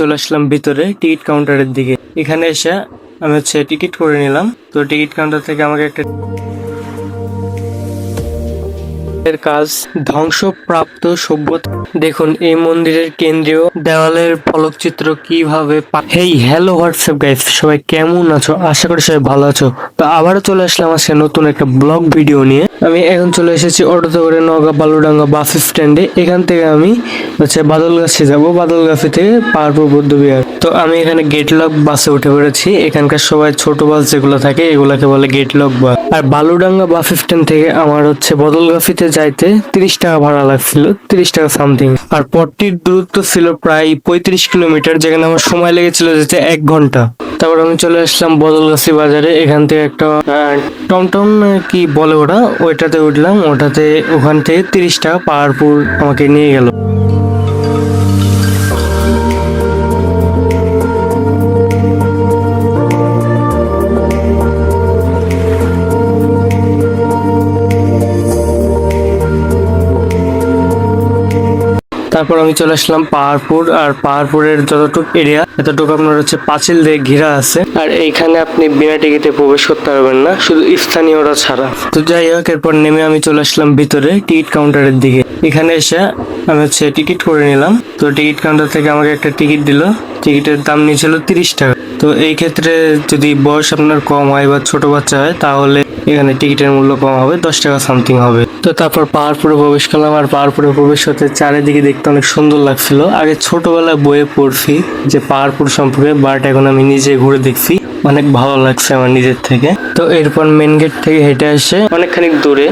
চলে আসলাম ভিতরে টিকিট কাউন্টারের দিকে। এখানে এসে আমি হচ্ছে টিকিট করে নিলাম। তো টিকিট কাউন্টার থেকে আমাকে একটা এর কাজ ধ্বংসপ্রাপ্ত সভ্যতা। দেখুন, এই মন্দিরের কেন্দ্রীয় দেওয়ালের ফলকচিত্র কীভাবে হেই হ্যালো হোয়াটসঅ্যাপ গাইস সবাই কেমন আছো? আশা করি সবাই ভালো আছো। তো আবারও চলে আসলাম আজকে নতুন একটা ব্লগ ভিডিও নিয়ে। আমি এখন চলে এসেছি অটোতে করে নগা বালুডাঙ্গা বাস স্ট্যান্ডে। এখান থেকে আমি হচ্ছে বাদলগাছি যাব। বাদলগাছি থেকে পাহাড়পুর বৌদ্ধ বিহার তো আমি এখানে গেট লক বাসে উঠে পড়েছি। এখানকার সবাই ছোট বাস যেগুলো থাকে, এগুলাকে বলে গেট লক বাস। আর বালুডাঙ্গা বাস স্ট্যান্ড থেকে আমার হচ্ছে বদলগাছিতে যাইতে তিরিশ টাকা ভাড়া লাগছিল, তিরিশ টাকা সামথিং আর পথটির দূরত্ব ছিল প্রায় পঁয়ত্রিশ কিলোমিটার, যেখানে আমার সময় লেগেছিল যেতে এক ঘণ্টা। তারপর আমি চলে আসলাম বদলগাছি বাজারে, এখান থেকে একটা টমটম কি বলে ওটা? ওইটাতে উঠলাম, ওটাতে ওখান থেকে তিরিশ টাকা পাহাড়পুর আমাকে নিয়ে গেল। তারপর আমি চলে আসলাম পাহাড়পুর, আর পাহাড়পুরের যতটুকু এরিয়া এতটুকু আপনার হচ্ছে পাঁচিল দিয়ে ঘেরা আছে। আর এইখানে আপনি বিনা টিকিটে প্রবেশ করতে পারবেন না, শুধু স্থানীয়রা ছাড়া। তো যাই হোক, এরপর নেমে আমি চলে আসলাম ভিতরে টিকিট কাউন্টারের দিকে। এখানে এসে আমি হচ্ছে টিকিট করে নিলাম। তো টিকিট কাউন্টার থেকে আমাকে একটা টিকিট দিল। টিকিটের দাম নিয়েছিল তিরিশ টাকা। তো এই ক্ষেত্রে যদি বয়স আপনার কম হয় বা ছোট বাচ্চা হয়, তাহলে এখানে টিকিটের মূল্য কম হবে, দশ টাকা সামথিং হবে। তো তারপর পাহাড়পুরে প্রবেশ করলাম, আর পাহাড়পুরে প্রবেশ হতে চারিদিকে দেখতে অনেক সুন্দর লাগছিল। আগে ছোটবেলায় বইয়ে পড়ছি যে পাহাড়পুর সম্পর্কে, বাট এখন আমি নিজে ঘুরে দেখছি। অনেক ভালো লাগছে আমার নিজের থেকে। তো এরপর মেন গেট থেকে হেঁটে এসে অনেকখানিক দূরে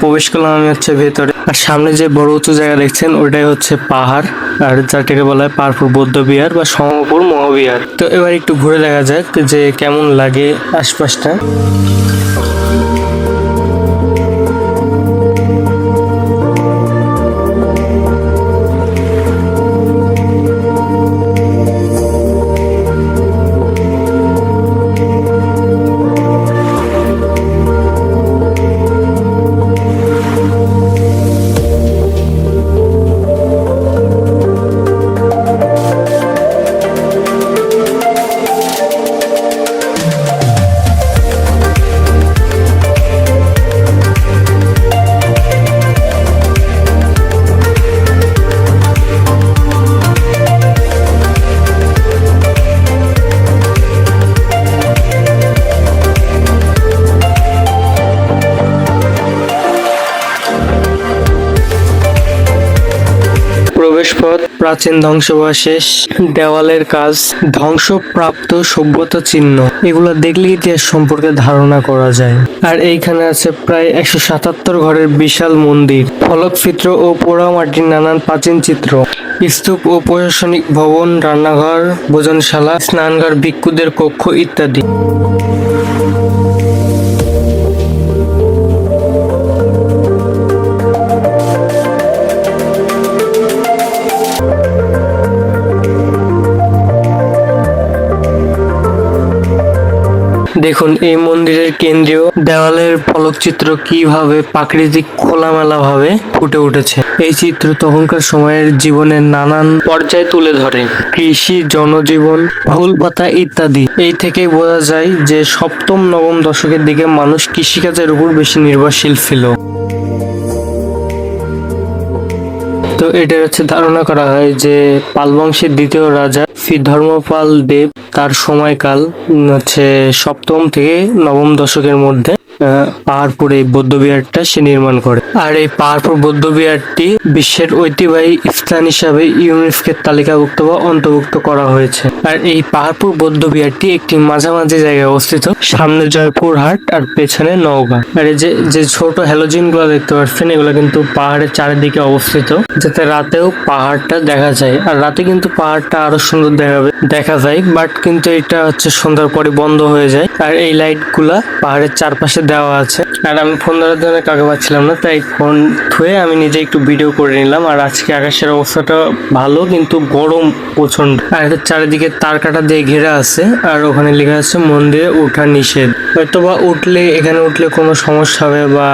প্রবেশ করলাম আমি হচ্ছে ভেতরে। আর সামনে যে বড় উঁচু জায়গা দেখছেন ওটাই হচ্ছে পাহাড়। আর যাটাকে বলা হয় পারপুর বৌদ্ধ বিহার বা সমপুর মহাবিহার। তো এবার একটু ঘুরে দেখা যাক যে কেমন লাগে আশপাশটা। প্রবেশপথ প্রাচীন ধ্বংসাবশেষ, দেওয়ালের কাজ, ধ্বংসপ্রাপ্ত সভ্যতা চিহ্ন, এগুলো দেখলে ইতিহাস সম্পর্কে ধারণা করা যায়। আর এইখানে আছে প্রায় একশো সাতাত্তর ঘরের বিশাল মন্দির, ফলকচিত্র ও পোড়ামাটির নানান প্রাচীন চিত্র, স্তূপ ও প্রশাসনিক ভবন, রান্নাঘর, ভোজনশালা, স্নানঘর, ভিক্ষুদের কক্ষ ইত্যাদি। দেখুন, এই মন্দিরের কেন্দ্রীয় দেওয়ালের ফলকচিত্র কীভাবে প্রাকৃতিক খোলামেলা ভাবে ফুটে উঠেছে। এই চিত্র তখনকার সময়ের জীবনের নানান পর্যায়ে তুলে ধরে। কৃষি, জনজীবন, ফুল পাতা ইত্যাদি। এই থেকেই বোঝা যায় যে সপ্তম, নবম দশকের দিকে মানুষ কৃষিকাজের উপর বেশি নির্ভরশীল ছিল। তো এটা হচ্ছে ধারণা করা হয় যে পাল বংশের দ্বিতীয় রাজা শ্রী ধর্মপাল দেব তার সময়কাল হচ্ছে সপ্তম থেকে নবম দশকের মধ্যে। পাহাড়পুর এই বৌদ্ধ বিহারটা সে নির্মাণ করে। আর এই পাহাড়পুর বৌদ্ধ বিহারটি বিশ্বের ঐতিহ্যবাহী স্থান হিসাবে ইউনেস্কোর তালিকাভুক্ত বা অন্তর্ভুক্ত করা হয়েছে। আর এই পাহাড়পুর বৌদ্ধ বিহারটি একটি মাঝামাঝি জায়গায় অবস্থিত। সামনে জয়পুরহাট আর পেছনে নওগাঁ। আর যে যে ছোট হ্যালোজিনগুলো দেখতে পাচ্ছেন, এগুলো কিন্তু পাহাড়ের চারিদিকে অবস্থিত, যাতে রাতেও পাহাড়টা দেখা যায়। আর রাতে কিন্তু পাহাড়টা আরও সুন্দর দেখাবে, দেখা যায় বাট কিন্তু এটা হচ্ছে সন্ধ্যার পরে বন্ধ হয়ে যায়। আর এই লাইটগুলা পাহাড়ের চারপাশে দেওয়া আছে। আর আমি ফোন ধরার জন্য কাকে পাচ্ছিলাম না, তাই ফোন ধুয়ে আমি নিজে একটু ভিডিও করে নিলাম। আর আজকে আকাশের অবস্থাটা ভালো, কিন্তু গরম প্রচণ্ড আর এটা চারিদিকে তার কাটা দিয়ে ঘেরা আছে, আর ওখানে লেখা আছে, মন্দিরে ওঠা নিষেধ। হয়তো বা উঠলে, এখানে উঠলে কোনো সমস্যা হবে বা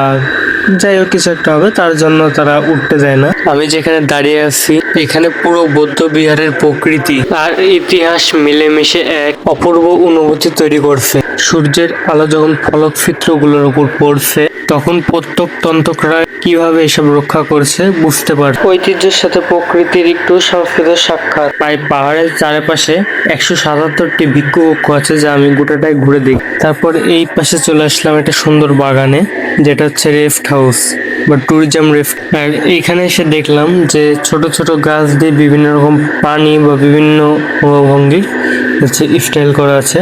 যাই হোক, কিছু একটা হবে, তার জন্য তারা উঠতে যায় না। আমি যেখানে দাঁড়িয়ে আছি, এখানে পুরো বৌদ্ধ বিহারের প্রকৃতি আর ইতিহাস মিলেমিশে এক অপূর্ব অনুভূতি তৈরি করছে। সূর্যের আলো যখন ফলক চিত্রগুলোর উপর পড়ছে তখন প্রত্যক্ষতন্ত্রকরা কীভাবে এসব রক্ষা করছে বুঝতে পারে ঐতিহ্যের সাথে প্রকৃতির একটু সংস্কৃতির সাক্ষাৎ। প্রায় পাহাড়ের চারপাশে একশো সাতাত্তরটি ভিক্ষু কক্ষ আছে যা আমি গোটাটাই ঘুরে দেখি। তারপর এই পাশে চলে আসলাম একটা সুন্দর বাগানে যেটা হচ্ছে রেফট হাউস বা ট্যুরিজম রেফট। আর এইখানে এসে দেখলাম যে ছোট ছোট গাছ দিয়ে বিভিন্ন রকম প্রাণী বা বিভিন্ন ভঙ্গি হচ্ছে স্টাইল করা আছে।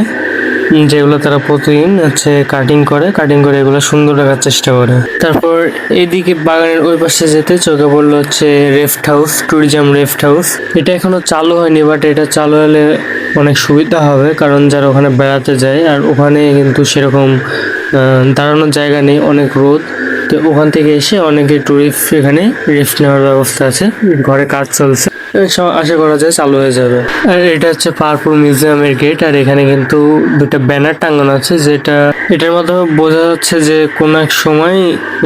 যেগুলো তারা প্রতিদিন হচ্ছে কাটিং করে কাটিং করে এগুলো সুন্দর রাখার চেষ্টা করে। তারপর এদিকে বাগানের ওই পাশে যেতে চোখে পড়ল হচ্ছে raft house tourism raft house. এটা এখনও চালু হয়নি বাট এটা চালু হলে অনেক সুবিধা হবে, কারণ যারা ওখানে বেড়াতে যায়, আর ওখানে কিন্তু সেরকম দাঁড়ানোর জায়গা নেই, অনেক রোদ। তো ওখান থেকে এসে অনেকে টুরিস্ট এখানে রেস্ট নেওয়ার ব্যবস্থা আছে, ঘরে কাজ চলছে। আশা করা যায় চালু হয়ে যাবে। আর এটা হচ্ছে পাহাড়পুর মিউজিয়ামের গেট, আর এখানে কিন্তু দুটো ব্যানার টাঙানো আছে, যেটা এটার মাধ্যমে বোঝা যাচ্ছে যে কোন এক সময়,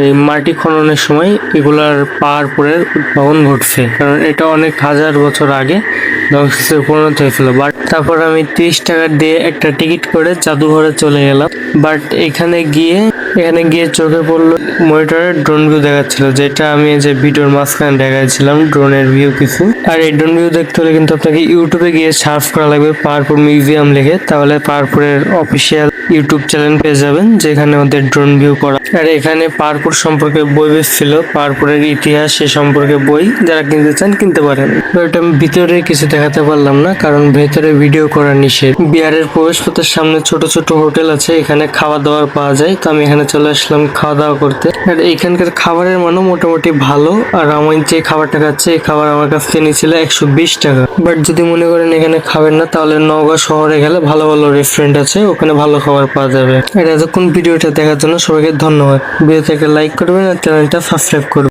এই মাটি খননের সময় এগুলার পাহাড়পুরের উদ্ভাবন ঘটছে। কারণ এটা অনেক হাজার বছর আগে ধ্বংসস্তূপে পরিণত হয়েছিল। বাট তারপর আমি তিরিশ টাকা দিয়ে একটা টিকিট করে জাদুঘরে চলে গেলাম। বাট এখানে গিয়ে এখানে গিয়ে চোখে পড়ল মনিটরের ড্রোন ভিউ দেখাচ্ছিল, যেটা আমি যে ভিডিওর মাঝখানে দেখাচ্ছিলাম ড্রোনের ভিউ কিছু। আর ড্রোন ভিউ দেখতে হলে কিন্তু আপনাকে ইউটিউবে গিয়ে সার্চ করা লাগবে পারপুর মিউজিয়াম লিখে, তাহলে পারপুরের অফিসিয়াল ইউটিউব চ্যানেল পেয়ে যাবেন, যেখানে ওদের ড্রোন ভিউ করা। আর এখানে পারপুর সম্পর্কে বই ছিল পাহাড়পুরের ইতিহাস সে সম্পর্কে বই, যারা কিনতে চান কিনতে পারেন। বাট আমি ভিতরে কিছু দেখাতে পারলাম না, কারণ ভেতরে ভিডিও করা নিষেধ। বিহারের প্রবেশপথের সামনে ছোট ছোট হোটেল আছে, এখানে খাওয়া দাওয়ার পাওয়া যায়। তো আমি এখানে চলে আসলাম খাওয়া দাওয়া করতে। আর এখানকার খাবারের মানও মোটামুটি ভালো, আর আমি যে খাবারটা খাচ্ছি, এই খাবার আমার কাছ থেকে নিয়েছিল একশো বিশ টাকা। বাট যদি মনে করেন এখানে খাবেন না, তাহলে নওগাঁ শহরে গেলে ভালো ভালো রেস্টুরেন্ট আছে, ওখানে ভালো খাবার পাওয়া যাবে। আর এতক্ষণ ভিডিওটা দেখার জন্য সবাইকে ধন্যবাদ। ভিডিওটাকে লাইক করবেন আর চ্যানেলটা সাবস্ক্রাইব করবেন।